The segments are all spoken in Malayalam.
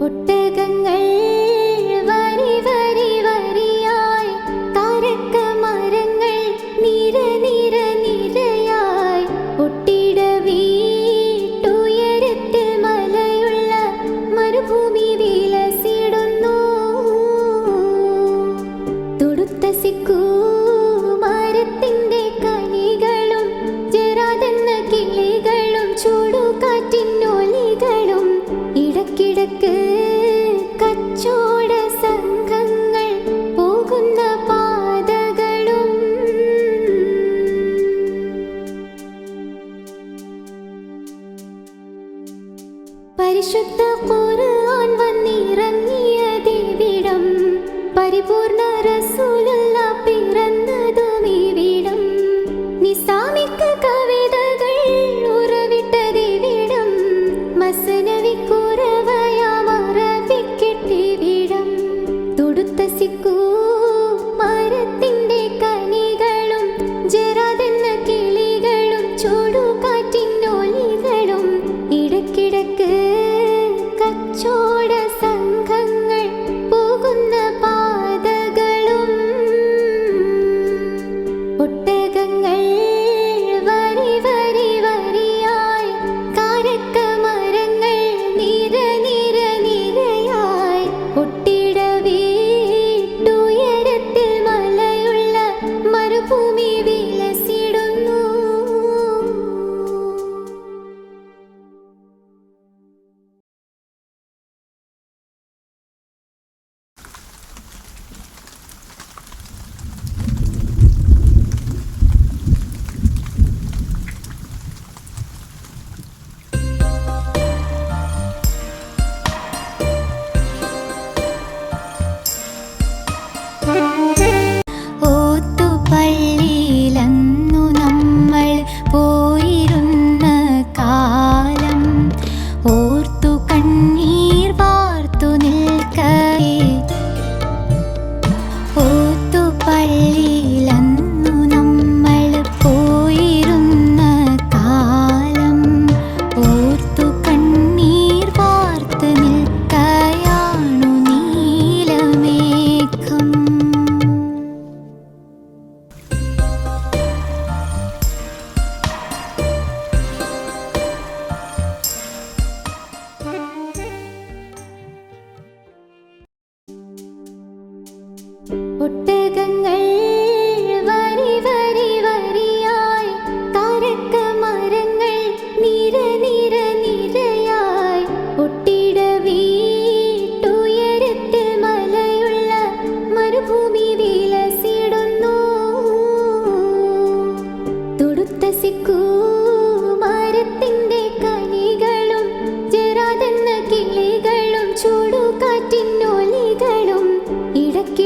ഒട്ടകങ്ങൾ പരിശുദ്ധ ഖുർആൻ വന്നിറങ്ങിയ ദേവിടം പരിപൂർണ രസു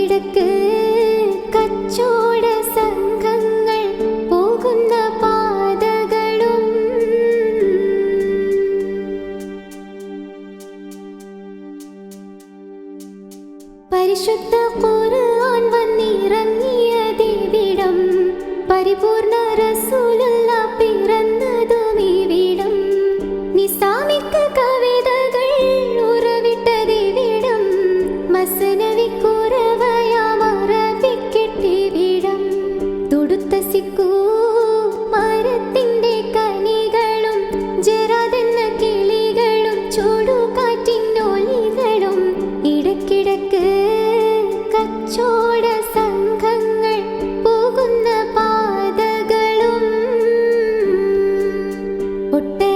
കിഴക്ക് കച്ചോട സംഘങ്ങൾ പോകുന്ന പാതകളും പരിശുദ്ധ ഖുർആൻ വന്നിറങ്ങിയ ദേവിടം പരിപൂർണ పొట్టే